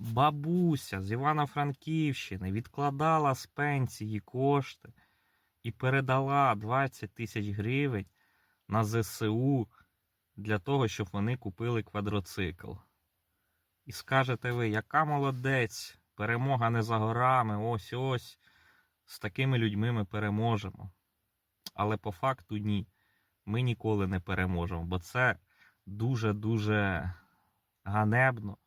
бабуся з Івано-Франківщини відкладала з пенсії кошти і передала 20 тисяч гривень на ЗСУ для того, щоб вони купили квадроцикл. І скажете ви, яка молодець, перемога не за горами, ось ось. З такими людьми ми переможемо. Але по факту ні. Ми ніколи не переможемо, бо це дуже-дуже ганебно,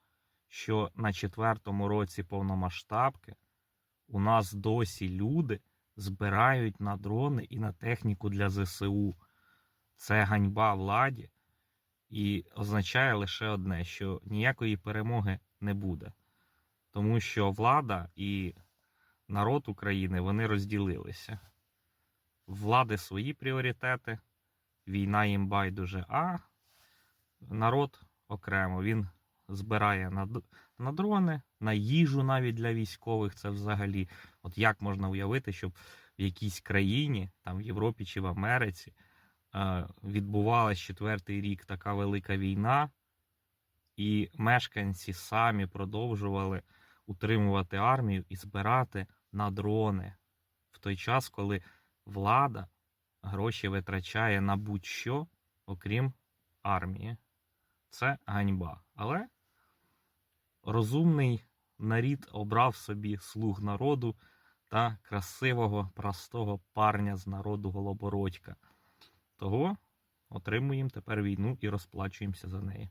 що на четвертому році повномасштабки у нас досі люди збирають на дрони і на техніку для ЗСУ. Це ганьба владі і означає лише одне, що ніякої перемоги не буде. Тому що влада і народ України вони розділилися. Влади свої пріоритети, війна їм байдуже, а народ окремо він збирає на, на дрони, на їжу навіть для військових. Це взагалі. От як можна уявити, щоб в якійсь країні, там в Європі чи в Америці, е, відбувалась четвертий рік така велика війна, і мешканці самі продовжували утримувати армію і збирати на дрони в той час, коли влада гроші витрачає на будь-що, окрім армії. Це ганьба. Але розумний нарід обрав собі слуг народу та красивого, простого парня з народу Голобородька. Того отримуємо тепер війну і розплачуємося за неї.